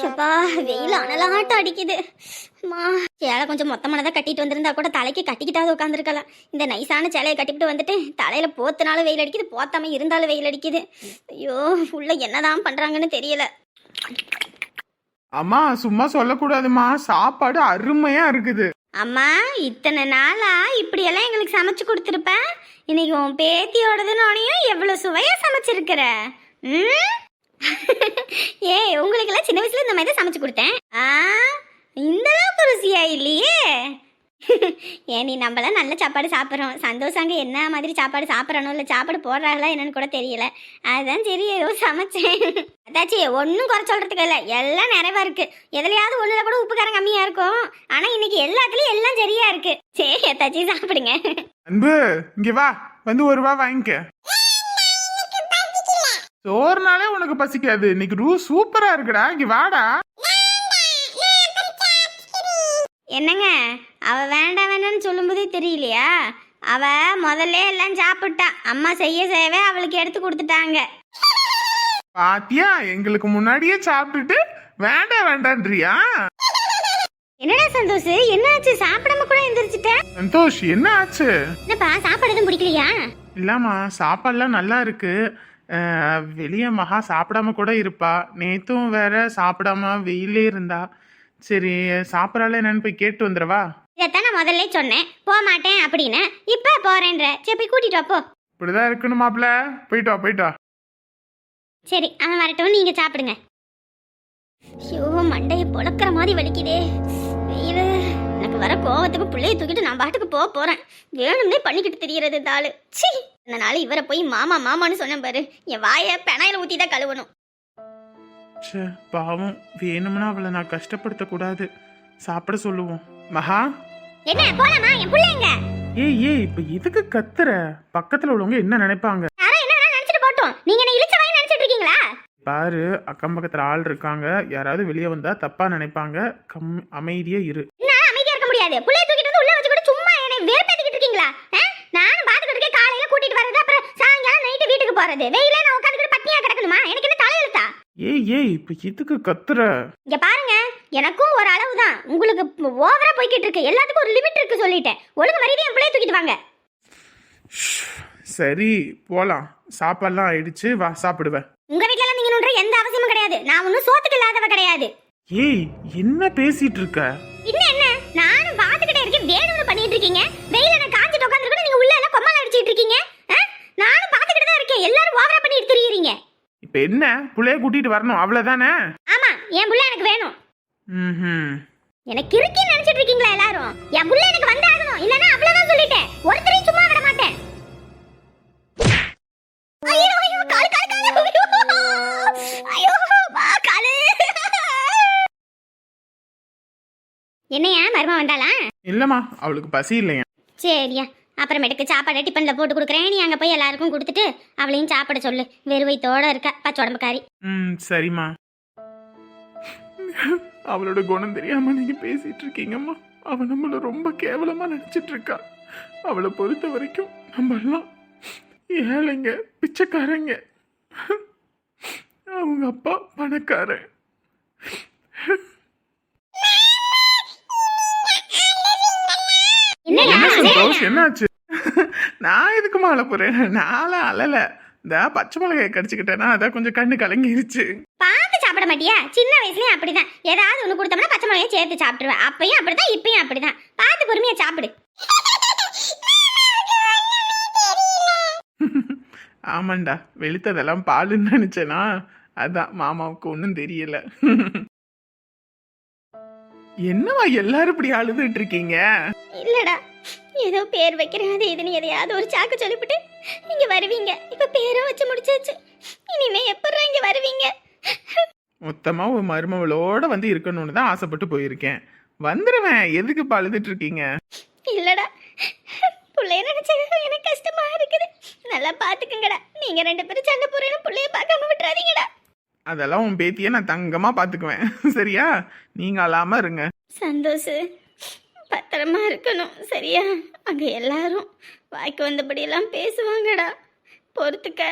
ஷப்பா வெயில் அனலாட்டம் அடிக்குது. அம்மா சேலை கொஞ்சம் மொத்தமானதாக கட்டிட்டு வந்திருந்தா கூட தலைக்கு கட்டிக்கிட்டாவது உட்காந்துருக்கலாம் இந்த நைஸான சேலையை கட்டிக்கிட்டு வந்துட்டு தலையில போத்தினாலும் வெயில் அடிக்குது போத்தாம இருந்தாலும் வெயில் அடிக்குது. ஐயோ உள்ள என்னதான் பண்றாங்கன்னு தெரியல. அம்மா சும்மா சொல்லக்கூடாதும்மா சாப்பாடு அருமையா இருக்குது. அம்மா இத்தனை நாளா இப்படியெல்லாம் எங்களுக்கு சமைச்சு கொடுத்துருப்ப? இன்னைக்கு உன் பேத்தியோடதுனோனையும் எவ்வளவு சுவையா சமைச்சிருக்கிற? ம்? ஏய் உங்களுக்கெல்லாம் சின்ன வயசுல இந்த மாதிரி தான் சமைச்சு கொடுத்தேன். ஆ இந்த அளவுக்கு ருசியா இல்லையே? ஏன் நீ நம்மளாம் நல்ல சாப்பாடு சாப்பிட்றோம். சந்தோஷங்க என்ன மாதிரி சாப்பாடு சாப்பிட்றணும் இல்லை சாப்பாடு போடுறாங்களா என்னன்னு கூட தெரியல. அதுதான் சரி ஏதோ சமைச்சேன். அதாச்சி ஒன்றும் குறை சொல்கிறதுக்கு இல்லை. எல்லாம் நிறைவா இருக்கு. எதுலையாவது ஒன்றில் கூட உப்புக்காரம் கம்மியாக இருக்கும். ஆனால் இன்னைக்கு எல்லாத்துலேயும் எல்லாம் சரியா இருக்கு. சரி அத்தாச்சி சாப்பிடுங்க. அன்பு இங்கே வா. வந்து ஒரு ரூபா வாங்கிக்க. சோறுனாலே உனக்கு பசிக்காது. இன்னைக்கு ரூ சூப்பரா இருக்குடா. இங்க வாடா. என்னங்க? அவ வேண்டாம் வேண்டாம்னு சொல்லும்போதே தெரியலையா? அவ முதல்ல எல்லாம் சாப்பிட்டா. அம்மா செய்ய செய்யவே அவளுக்கு எடுத்து கொடுத்துட்டாங்க. பாத்தியா? எங்களுக்கு முன்னாடியே சாப்பிட்டுட்டு வேண்டாம் வேண்டான்றியா? என்னடா சந்தோஷ்? என்னாச்சு? சாப்பிடாம கூட எந்திரிச்சிட்ட? சந்தோஷ் என்ன ஆச்சு? என்னப்பா சாப்பாடு எதுவும் பிடிக்கலையா இல்லம்மா சாப்பாடுலாம் நல்லா இருக்கு. வெளியே மகா சாப்பிடாம கூட இருப்பா. நேத்தும் வேற சாப்பிடாம வெயிலே இருந்தா. சரி சாப்பிட்றால என்னன்னு போய் கேட்டு வந்துடவா? இதைத்தான் நான் முதல்ல சொன்னேன். போக மாட்டேன் அப்படின்னு. இப்ப போறேன்ற. சரி போய் கூட்டிட்டு போ. இப்படிதான் இருக்கணும் மாப்ள போயிட்டு போயிட்டு சரி அவன் வரட்டும். நீங்க சாப்பிடுங்க. ஐயோ மண்டையை பொழக்கிற மாதிரி வலிக்குதே. வெயில். எனக்கு வர கோவத்துக்கு பிள்ளைய தூக்கிட்டு நான் பாட்டுக்கு போக போறேன். வேணும்னே பண்ணிக்கிட்டு தெரியறது இந்த ஆளு. ச்சீ! அதனால இவரை போய் மாமா மாமான்னு சொன்னேன் பாரு. என் வாயை பெனாயில ஊத்தி தான் கழுவணும். ச்சே பாவம். வேணும்னா அவளை நான் கஷ்டப்படுத்த கூடாது. சாப்பிட சொல்லுவோம். மகா? என்ன போலாமா? என் பிள்ளைங்க ஏய் ஏய் இப்ப எதுக்கு கத்துற? பக்கத்துல உள்ளவங்க என்ன நினைப்பாங்க? யாரோ என்ன வேணா நினைச்சிட்டு போட்டோம். நீங்க என்ன இழிச்ச நினைச்சிட்டு இருக்கீங்களா? பாரு அக்கம் பக்கத்துல ஆள் இருக்காங்க. யாராவது வெளியே வந்தா தப்பா நினைப்பாங்க. கம் அமைதியா இரு. இருக்க முடியாது புள்ளைய தூக்கிட்டு வந்து உள்ள வச்சு கூட சும்மா என்னை வேர்ப்பேத்திக்கிட்டு இருக்கீங்களா? நானும் பாத்துக்கிட்டு இருக்கேன் காலையில கூட்டிட்டு வர்றது அப்புறம் சாயங்காலம் நைட்டு வீட்டுக்கு போறது. வெயில நான் உட்காந்துக்கிட்டு பட்னியா கிடக்கணுமா? எனக்கு என்ன தலையெழுத்தா ஏய் ஏய் இப்ப எதுக்கு கத்துற? இங்க பாருங்க எனக்கும் ஒரு அளவு தான் உங்களுக்கு ஓவரா போய்கிட்டு இருக்கு. எல்லாத்துக்கும் ஒரு லிமிட் இருக்கு சொல்லிட்டேன். ஒழுங்கு மரியாதை என் பிள்ளைய தூக்கிட்டு வாங்க. சரி போலாம். சாப்பாடுலாம் ஆயிடுச்சு. வா சாப்பிடுவேன். உங்க வீட்ல எல்லாம் நீங்க எந்த அவசியமும் கிடையாது. நான் ஒன்னும் சோத்துக்கு இல்லாதவ கிடையாது. ஏய் என்ன பேசிட்டு இருக்க? இருக்கீங்க? வெயில நான் காஞ்சிட்டு உட்காந்துருக்கணும் நீங்க உள்ள எல்லாம் கொம்மால அடிச்சிட்டு இருக்கீங்க? நானும் பாத்துக்கிட்டு தான் இருக்கேன். எல்லாரும் ஓவரா பண்ணிட்டு திரியுறீங்க இப்ப என்ன? புள்ளைய கூட்டிட்டு வரணும். அவ்வளவுதானே? ஆமா. என் புள்ள எனக்கு வேணும். எனக்கு இருக்குன்னு நினைச்சிட்டு இருக்கீங்களா எல்லாரும்? என் புள்ள எனக்கு வந்தாகணும். இல்லனா அவ்வளவுதான் சொல்லிட்டேன். ஒருத்தரையும் சும்மா விட என்னையா மருமா வந்தாளா? இல்லம்மா அவளுக்கு பசி இல்லையா? சரியா அப்புறமேட்டுக்கு சாப்பாடு டிஃபனில் போட்டு கொடுக்குறேன். நீ அங்கே போய் எல்லாருக்கும் கொடுத்துட்டு அவளையும் சாப்பிட சொல்லு. வெறுவைத்தோட இருக்கா. பச்சை உடம்புக்காரி ம் சரிம்மா. அவளோட குணம் தெரியாம நீங்க பேசிட்டு இருக்கீங்கம்மா. அவ நம்மள ரொம்ப கேவலமா நினைச்சிட்டு இருக்கா. அவளை பொறுத்த வரைக்கும் நம்ம எல்லாம் ஏழைங்க பிச்சைக்காரங்க. அவங்க அப்பா பணக்காரன். என்ன சந்தோஷ்? என்னாச்சு? நான் எதுக்குமா அழ போறேன்? நானும் அழல. இந்த பச்சை மிளகாய் கடிச்சுக்கிட்டேனா அதான் கொஞ்சம் கண்ணு கலங்கிருச்சு. பார்த்து சாப்பிட மாட்டியா? சின்ன வயசுலயும் அப்படிதான். ஏதாவது ஒன்று கொடுத்தோம்னா பச்சை மிளகாய் சேர்த்து சாப்பிட்டுருவேன். அப்பயும் அப்படிதான் இப்பயும் அப்படிதான். பார்த்து பொறுமையா சாப்பிடு. ஆமாண்டா. வெளுத்ததெல்லாம் பாலுன்னு நினைச்சேனா? அதான் மாமாவுக்கு ஒன்றும் தெரியல. என்னவா எல்லாரும் இப்படி அழுதுட்டு இருக்கீங்க? இல்லடா ஏதோ பேர் வைக்கிறேன். அது இதுன்னு எதையாவது ஒரு சாக்கு சொல்லிவிட்டு இங்க வருவீங்க. இப்ப பேரும் வச்சு முடிச்சாச்சு. இனிமே எப்படா இங்க வருவீங்க? மொத்தமா ஒரு மருமவளோட வந்து இருக்கணும்னு தான் ஆசைப்பட்டு போயிருக்கேன். வந்துருவேன். எதுக்கு இப்ப அழுதுட்டு இருக்கீங்க? இல்லடா புள்ளைய நினைச்சா எனக்கு கஷ்டமா இருக்குது. நல்லா பாத்துக்குங்கடா. நீங்க ரெண்டு பேரும் சண்டை போறேன்னு புள்ளைய பார்க்காம விட்டுறாதீங்கடா. அதெல்லாம் உன் பேத்தியை நான் தங்கமா பாத்துக்குவேன். சரியா? நீங்க அழாம இருங்க. சந்தோஷ் பத்திரமா இருக்கணும். சரியா? அங்க எல்லாரும் வாய்க்கு வந்தபடியெல்லாம் பேசுவாங்கடா. பொறுத்துக்க.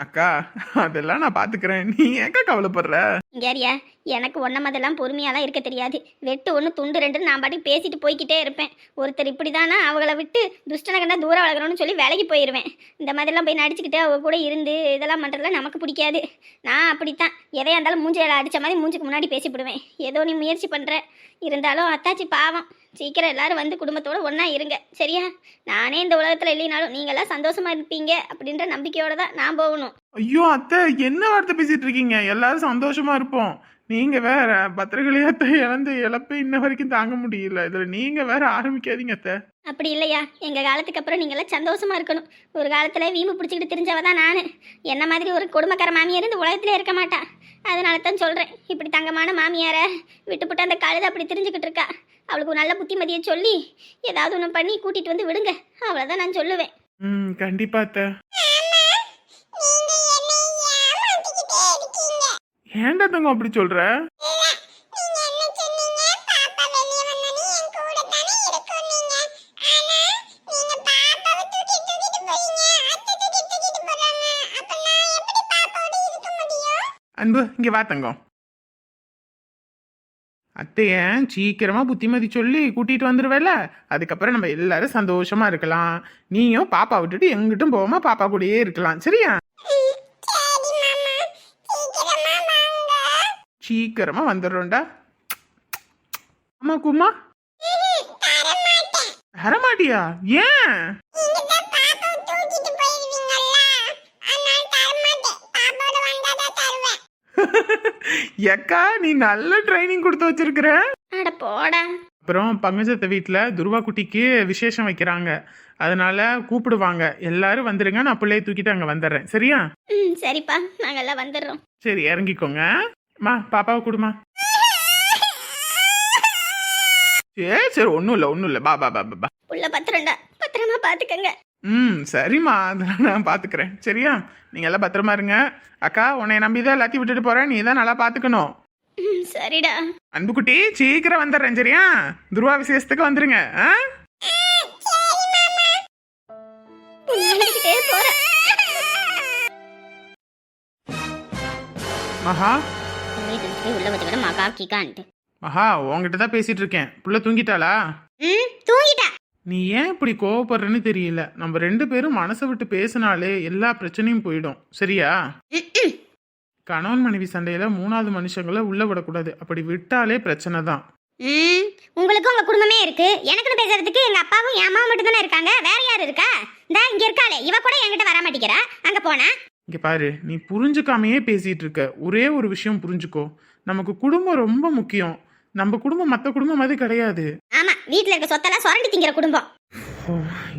அக்கா அதெல்லாம் நான் பாத்துக்கிறேன். நீ ஏக்கா கவலைப்படுற? இங்கேரியா எனக்கு ஒன்றை மாதிரிலாம் பொறுமையாலாம் இருக்க தெரியாது. வெட்டு ஒன்று துண்டு ரெண்டு நான் பாட்டுக்கு பேசிட்டு போய்க்கிட்டே இருப்பேன். ஒருத்தர் இப்படி தானே அவங்கள விட்டு துஷ்டனை கண்டா தூரம் வளர்க்கணும்னு சொல்லி வேலைக்கு போயிடுவேன் இந்த மாதிரிலாம் போய் நடிச்சுக்கிட்டு அவங்க கூட இருந்து இதெல்லாம் பண்ணுறதுலாம் நமக்கு பிடிக்காது. நான் அப்படித்தான். எதையா இருந்தாலும் மூஞ்சில அடித்த மாதிரி மூஞ்சுக்கு முன்னாடி பேசிவிடுவேன் ஏதோ நீ முயற்சி பண்ணுற இருந்தாலும் அத்தாச்சி பாவம். சீக்கிரம் எல்லாரும் வந்து குடும்பத்தோடு ஒன்றா இருங்க. சரியா? நானே இந்த உலகத்தில் இல்லைனாலும் நீங்களாம் சந்தோஷமாக இருப்பீங்க அப்படின்ற நம்பிக்கையோடு தான் நான் போகணும். ஐயோ அத்தை என்ன வார்த்தை பேசிட்டு இருக்கீங்க? எல்லாரும் சந்தோஷமாக இருப்போம். நீங்க வேற பத்திரகலியத்தை இழந்து இழப்பு இன்ன வரைக்கும் தாங்க முடியல. இதுல நீங்க வேற ஆரம்பிக்காதீங்க அத்தை. அப்படி இல்லையா? எங்கள் காலத்துக்கு அப்புறம் நீங்களாம் சந்தோஷமா இருக்கணும். ஒரு காலத்தில் வீம்பு பிடிச்சிக்கிட்டு தெரிஞ்சவ தான் நான். என்ன மாதிரி ஒரு குடும்பக்கார மாமியார் இந்த உலகத்திலே இருக்க மாட்டா. அதனால தான் சொல்கிறேன் இப்படி தங்கமான மாமியாரை விட்டுப்புட்டு அந்த கழுதை அப்படி தெரிஞ்சுக்கிட்டு இருக்கா. அவளுக்கு நல்ல புத்திமதியை சொல்லி ஏதாவது ஒன்று பண்ணி கூட்டிகிட்டு வந்து விடுங்க. அவ்வளோதான் நான் சொல்லுவேன். ம் கண்டிப்பா அத்தை ஏன்டா தங்கம் அப்படி சொல்ற? அன்பு இங்க வா தங்கம். அத்தைய சீக்கிரமா புத்திமதி சொல்லி கூட்டிட்டு வந்துருவேல. அதுக்கப்புறம் நம்ம எல்லாரும் சந்தோஷமா இருக்கலாம். நீயும் பாப்பா விட்டுட்டு எங்கிட்டும் போகாம பாப்பா கூடயே இருக்கலாம். சரியா? சீக்கிரமா வந்துடுறோம்டா. அம்மா குமா வரமாட்டியா ஏன்? எக்கா நீ நல்ல ட்ரைனிங் கொடுத்து வச்சிருக்கிற. அப்புறம் பங்கஜத்தை வீட்டில் துருவா குட்டிக்கு விசேஷம் வைக்கிறாங்க. அதனால கூப்பிடுவாங்க. எல்லாரும் வந்துருங்க நான் பிள்ளைய தூக்கிட்டு அங்கே வந்துடுறேன். சரியா? சரிப்பா. நாங்கெல்லாம் வந்துடுறோம். சரி இறங்கிக்கோங்க. மா பாப்பாவை கொடுமா. சரி சரி ஒன்றும் இல்லை ஒன்றும் இல்லை. பா பா பா பா, புள்ள பத்திரம்டா. பத்திரமா பார்த்துக்கங்க ம் சரிம்மா. அதெல்லாம் நான் பார்த்துக்கிறேன் சரியா? நீங்கள் எல்லாம் பத்திரமா இருங்க. அக்கா உன்னை நம்பி தான் எல்லாத்தையும் விட்டுட்டு போகிறேன் நீ தான் நல்லா பார்த்துக்கணும் ம் சரிடா. அன்புக்குட்டி சீக்கிரம் வந்துடுறேன் சரியா? துருவா விசேஷத்துக்கு வந்துருங்க ஆ? போறேன். மகா வீட்டுக்கு உள்ள வச்சுக்கிட மகா கிக்கான்ட்டு மகா உன்கிட்ட தான் பேசிட்டு இருக்கேன் புள்ள தூங்கிட்டாளா? ம் தூங்கிட்டா. நீ ஏன் இப்படி கோவப்படுறன்னு தெரியல. நம்ம ரெண்டு பேரும் மனசை விட்டு பேசினாலே எல்லா பிரச்சனையும் போயிடும். சரியா? கணவன் மனைவி சண்டையில மூணாவது மனுஷங்களை உள்ள விடக்கூடாது. அப்படி விட்டாலே பிரச்சனை தான். உங்களுக்கும் உங்க குடும்பமே இருக்கு. எனக்குன்னு பேசுறதுக்கு எங்க அப்பாவும் என் அம்மாவும் மட்டும் தானே இருக்காங்க? வேற யார் இருக்கா? இந்த இங்க இருக்காளே. இவ கூட என்கிட்ட வர மாட்டேங்கிறா. அங்க போனா? இங்க பாரு நீ புரிஞ்சுக்காமையே பேசிட்டு இருக்க ஒரே ஒரு விஷயம் புரிஞ்சுக்கோ. நமக்கு குடும்பம் ரொம்ப முக்கியம். நம்ம குடும்பம் மற்ற குடும்பம் மாதிரி கிடையாது. ஆமா வீட்ல இருக்க சொத்தெல்லாம் சுரண்டி திங்கிற குடும்பம்.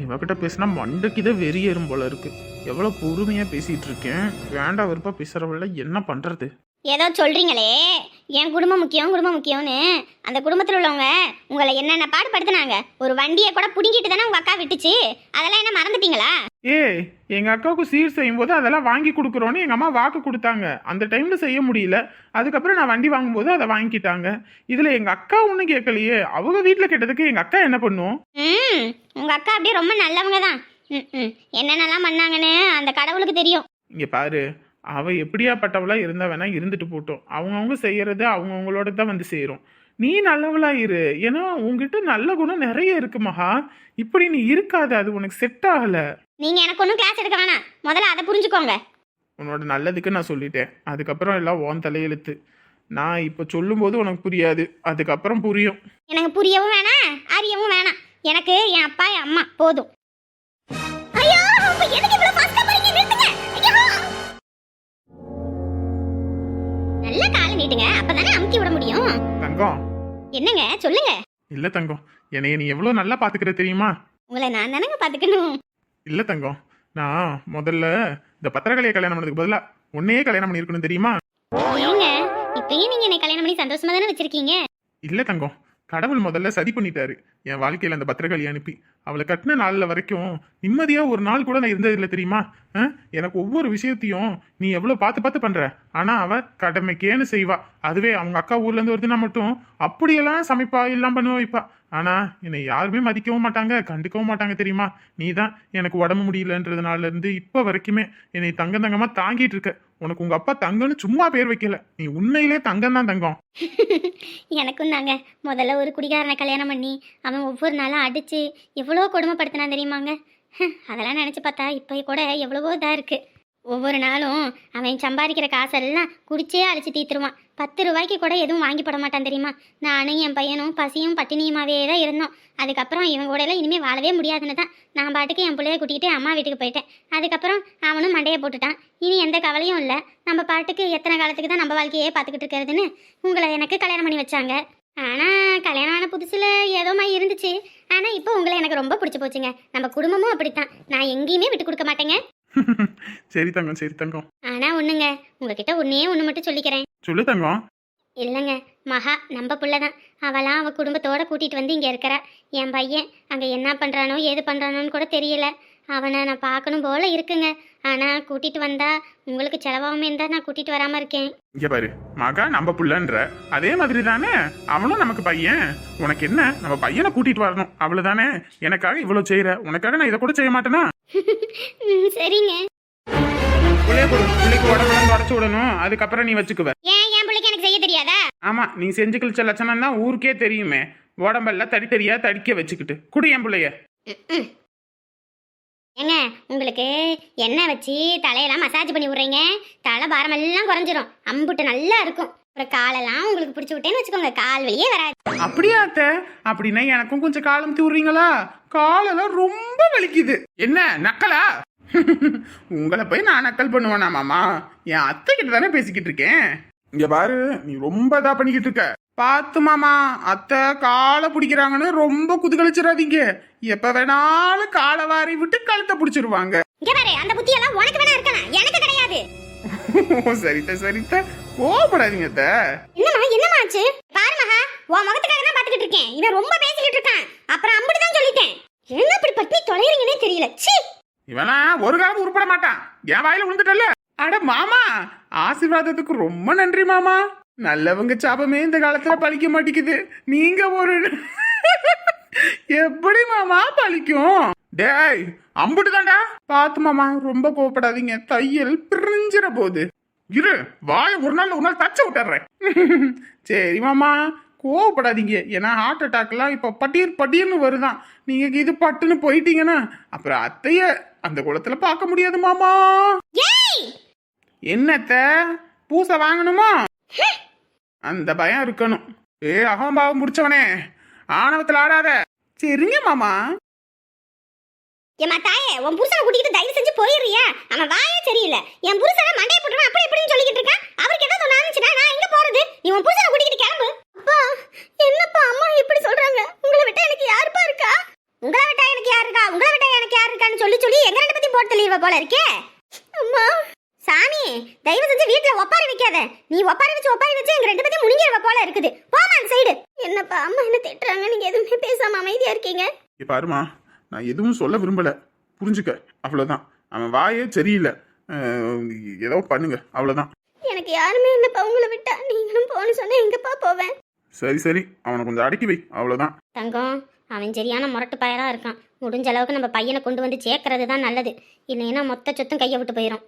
இவகிட்ட பேசினா மண்டைக்கு தான் வெறியேறும் போல இருக்கு. எவ்வளோ பொறுமையா பேசிட்டு இருக்கேன். வேண்டாம் வெறுப்பா பேசுறவள என்ன பண்றது? ஏதோ சொல்றீங்களே. என் குடும்பம் முக்கியம் குடும்பம் முக்கியம்னு அந்த குடும்பத்தில் உள்ளவங்க உங்களை என்னென்ன பாடுபடுத்துனாங்க ஒரு வண்டியை கூட புடுங்கிட்டு தானே உங்க அக்கா விட்டுச்சு? அதெல்லாம் என்ன மறந்துட்டீங்களா? ஏய் எங்க அக்காவுக்கு சீர் செய்யும் போது அதெல்லாம் வாங்கி கொடுக்குறோன்னு எங்க அம்மா வாக்கு கொடுத்தாங்க. அந்த டைம்ல செய்ய முடியல. அதுக்கப்புறம் நான் வண்டி வாங்கும்போது அதை வாங்கிட்டாங்க இதுல எங்க அக்கா ஒன்றும் கேட்கலையே. அவங்க வீட்டில் கேட்டதுக்கு எங்க அக்கா என்ன பண்ணும்? ம் உங்க அக்கா அப்படியே ரொம்ப நல்லவங்க தான். ம் ம். என்னென்னலாம் பண்ணாங்கன்னு அந்த கடவுளுக்கு தெரியும். இங்க பாரு. அவ எப்படியாப்பட்டவளா இருந்தா வேணா இருந்துட்டு போட்டோம். அவங்கவுங்க செய்யறது அவங்கவுங்களோட தான் வந்து சேரும். நீ நல்லவளா இரு. ஏன்னா உன்கிட்ட நல்ல குணம் நிறைய இருக்கு மகா. இப்படி நீ இருக்காத. அது உனக்கு செட் ஆகல. நீங்க எனக்கு ஒன்றும் கிளாஸ் எடுக்க வேணாம். முதல்ல அதை புரிஞ்சுக்கோங்க. உன்னோட நல்லதுக்கு நான் சொல்லிட்டேன். அதுக்கப்புறம் எல்லாம் உன் தலையெழுத்து. நான் இப்போ சொல்லும்போது உனக்கு புரியாது. அதுக்கப்புறம் புரியும். எனக்கு புரியவும் வேணாம் அறியவும் வேணாம். எனக்கு என் அப்பா என் அம்மா போதும். ஐயோ எதுக்கு இவ்வளவு நல்ல கால நீட்டுங்க. அப்பதானே அமுக்கி விட முடியும். தங்கம். என்னங்க? சொல்லுங்க. இல்ல தங்கம். என்னைய நீ எவ்வளோ நல்லா பாத்துக்கிற தெரியுமா? உங்களை நான் தானங்க பாத்துக்கணும். இல்ல தங்கம். நான் முதல்ல இந்த பத்திரக்கலையை கல்யாணம் பண்ணதுக்கு பதிலா உன்னையே கல்யாணம் பண்ணியிருக்கணும் தெரியுமா? ஏங்க இப்பயும் நீங்க என்னை கல்யாணம் பண்ணி சந்தோஷமா தானே வச்சிருக்கீங்க? இல்ல தங்கம். கடவுள் முதல்ல சதி பண்ணிட்டாரு. என் வாழ்க்கையில் அந்த பத்திரகாளி அனுப்பி. அவளை கட்டின நாளில் வரைக்கும் நிம்மதியாக ஒரு நாள் கூட நான் இருந்தது இல்லை தெரியுமா எனக்கு ஒவ்வொரு விஷயத்தையும் நீ எவ்வளோ பார்த்து பார்த்து பண்ணுற ஆனால் அவள் கடமைக்கேன்னு செய்வா. அதுவே அவங்க அக்கா ஊர்லேருந்து வருதுன்னா மட்டும் அப்படியெல்லாம் சமைப்பா எல்லாம் பண்ணுவா வைப்பா. ஆனால் என்னை யாருமே மதிக்கவும் மாட்டாங்க கண்டுக்கவும் மாட்டாங்க தெரியுமா? நீ தான் எனக்கு உடம்பு முடியலன்றதுனால இருந்து இப்போ வரைக்குமே என்னை தங்க தங்கமாக தாங்கிட்டு இருக்க. உனக்கு உங்க அப்பா தங்கன்னு சும்மா பேர் வைக்கல. நீ உண்மையிலே தங்கம் தான் தங்கம். எனக்கும் தாங்க. முதல்ல ஒரு குடிகாரனை கல்யாணம் பண்ணி அவன் ஒவ்வொரு நாளும் அடித்து எவ்வளோ கொடுமைப்படுத்தினா தெரியுமாங்க? அதெல்லாம் நினச்சி பார்த்தா இப்போ கூட எவ்வளவோ இதாக இருக்குது ஒவ்வொரு நாளும் அவன் சம்பாதிக்கிற காசெல்லாம் குடிச்சே அழிச்சு தீத்துருவான் பத்து ரூபாய்க்கு கூட எதுவும் வாங்கி போட மாட்டான் தெரியுமா? நானும் என் பையனும் பசியும் பட்டினியுமாவே தான் இருந்தோம். அதுக்கப்புறம் இவன் கூட எல்லாம் இனிமேல் வாழவே முடியாதுன்னு தான் நான் பாட்டுக்கு என் பிள்ளைய கூட்டிகிட்டு அம்மா வீட்டுக்கு போயிட்டேன். அதுக்கப்புறம் அவனும் மண்டையை போட்டுட்டான். இனி எந்த கவலையும் இல்லை. நம்ம பாட்டுக்கு எத்தனை காலத்துக்கு தான் நம்ம வாழ்க்கையே பார்த்துக்கிட்டு இருக்கிறதுன்னு உங்களை எனக்கு கல்யாணம் பண்ணி வச்சாங்க. ஆனால் கல்யாணம் ஆன புதுசில் ஏதோமா இருந்துச்சு. ஆனால் இப்போ உங்களை எனக்கு ரொம்ப பிடிச்சி போச்சுங்க. நம்ம குடும்பமும் அப்படித்தான். நான் எங்கேயுமே விட்டு கொடுக்க மாட்டேங்க. சரி தங்கம் சரி தங்கம். ஆனால் ஒன்றுங்க உங்ககிட்ட ஒன்றே ஒன்று மட்டும் சொல்லிக்கிறேன். சொல்லு தங்கம். இல்லைங்க மகா நம்ம புள்ள தான் அவளாம் அவள் குடும்பத்தோட கூட்டிகிட்டு வந்து இங்கே இருக்கிறா. என் பையன் அங்கே என்ன பண்ணுறானோ ஏது பண்ணுறானோன்னு கூட தெரியல. அவனை நான் பார்க்கணும் போல இருக்குங்க. ஆனால் கூட்டிகிட்டு வந்தா உங்களுக்கு செலவாகுமே தான் நான் கூட்டிகிட்டு வராமல் இருக்கேன். இங்க பாரு மகா நம்ம புள்ளன்ற. அதே மாதிரி தானே அவனும் நமக்கு பையன். உனக்கு என்ன? நம்ம பையனை கூட்டிட்டு வரணும். அவ்வளவுதானே? எனக்காக இவ்வளவு செய்யற உனக்காக நான் இதை கூட செய்ய மாட்டேனா? சரிங்க. பிள்ளைய கொடு. பிள்ளைக்கு தொடச்சு விடணும். அதுக்கப்புறம் நீ வச்சுக்குவ. ஏன்? என் பிள்ளைக்கு எனக்கு செய்ய தெரியாதா? ஆமா நீ செஞ்சு கிழிச்ச லட்சணம் தான் ஊருக்கே தெரியுமே. உடம்பெல்லாம் தடி தடியா தடிக்க வச்சுக்கிட்டு. குடு என் பிள்ளைய. ஏங்க உங்களுக்கு எண்ணெய் வச்சு தலையெல்லாம் மசாஜ் பண்ணி விட்றீங்க? தலை பாரமெல்லாம் குறைஞ்சிரும். அம்புட்டு நல்லா இருக்கும். அப்புறம் காலெல்லாம் உங்களுக்கு பிடிச்சி விட்டேன்னு வச்சுக்கோங்க. கால் வலியே வராது. அப்படியா அத்தை? அப்படின்னா எனக்கும் கொஞ்சம் காலம் தூர்றீங்களா? காலெல்லாம் ரொம்ப வலிக்குது. என்ன நக்கலா? உங்களை போய் நான் நக்கல் பண்ணுவேனா மாமா? என் அத்தை கிட்ட தானே பேசிக்கிட்டு இருக்கேன். இங்க பாரு நீ ரொம்ப இதா பண்ணிக்கிட்டு இருக்க. பார்த்து மாமா அத்தை காலை பிடிக்கிறாங்கன்னு ரொம்ப குதுகலிச்சிடாதீங்க. எப்ப வேணாலும் காலை வாரி விட்டு கழுத்தை பிடிச்சிருவாங்க. இங்க பாரு அந்த புத்தியெல்லாம் உனக்கு வேணா இருக்கலாம் எனக்கு கிடையாது. சரித்த சரித்த. கோபப்படாதீங்க அத்தை. என்னம்மா என்னம்மா ஆச்சு? பாரு மகா உன் முகத்துக்காக தான் பாத்துக்கிட்டு இருக்கேன். இவன் ரொம்ப பேசிக்கிட்டு இருக்கான். அப்புறம் அம்புட்டு தான் சொல்லிட்டேன். என்ன இப்படி பட்டி தொலைறீங்கன்னே தெரியல. சீ இவனா ஒரு காலம் உருப்பட மாட்டான். என் வாயில விழுந்துட்டல அட மாமா ஆசீர்வாதத்துக்கு ரொம்ப நன்றி மாமா. நல்லவங்க சாபமே இந்த காலத்துல பழிக்க மாட்டேங்குது. நீங்க ஒரு எப்படி மாமா பழிக்கும்? டேய் அம்புட்டு தாண்டா பாத்து மாமா ரொம்ப கோவப்படாதீங்க. தையல் பிரிஞ்சிட போகுது இரு வாய ஒரு நாள் ஒரு நாள் தச்சு விட்டுறேன். சரி மாமா கோவப்படாதீங்க. ஏன்னா ஹார்ட் அட்டாக்லாம் இப்போ பட்டியல் பட்டியல்னு வருதான். நீங்க இது பட்டுன்னு போயிட்டீங்கன்னா அப்புறம் அத்தைய அந்த குளத்துல பார்க்க முடியாது மாமா. ஏய்! என்னத்த? பூசை வாங்கணுமா? அந்த பயம் இருக்கணும். ஏ அகம்பாவம் முடிச்சவனே ஆணவத்துல ஆடாத. சரிங்க மாமா. ஏமா தாயே உன் புருஷனை கூட்டிட்டு தயவு செஞ்சு போயிடுறியா? அவன் வாயே சரியில்லை. என் புருஷனை மண்டையை போட்டுருவான் அப்படி இப்படின்னு சொல்லிக்கிட்டு இருக்கான். அவருக்கு ஏதாவது ஒன்று ஆனிச்சுன்னா நான் எங்க போறது? நீ உன் புருஷனை கிளம்பு. அப்பா என்னப்பா அம்மா இப்படி சொல்றாங்க? உங்களை விட்டா எனக்கு யாருப்பா இருக்கா? உங்களை விட்டா எனக்கு யார் இருக்கா? உங்களை விட்டா எனக்கு யார் இருக்கான்னு சொல்லி சொல்லி எங்க ரெண்டு பத்தி போட்டு தள்ளிடுவ போல இருக்கே? அம்மா. சாமி தயவு செஞ்சு வீட்டுல ஒப்பாரி வைக்காத. நீ ஒப்பாரி வச்சு ஒப்பாரி வச்சு எங்க ரெண்டு பத்தி முழுங்கிடுவ போல இருக்குது. போமா அந்த சைடு என்னப்பா அம்மா என்ன திட்டுறாங்க? நீங்க எதுவுமே பேசாம அமைதியா இருக்கீங்க. இங்க பாருமா நான் எதுவும் சொல்ல விரும்பல. புரிஞ்சுக்க. அவ்வளவுதான். அவன் வாயே சரியில்லை. ஏதோ பண்ணுங்க. அவ்வளவுதான். எனக்கு யாருமே இல்லப்பா. உங்களை விட்டா நீங்களும் போன்னு சொன்னா எங்கப்பா போவேன்? சரி சரி. அவனை கொஞ்சம் அடக்கி வை. அவ்வளவுதான். தங்கம் அவன் சரியான முரட்டு பயராக இருக்கான். முடிஞ்ச அளவுக்கு நம்ம பையனை கொண்டு வந்து சேர்க்கறது தான் நல்லது. இல்லைன்னா மொத்த சொத்தும் கையை விட்டு போயிடும்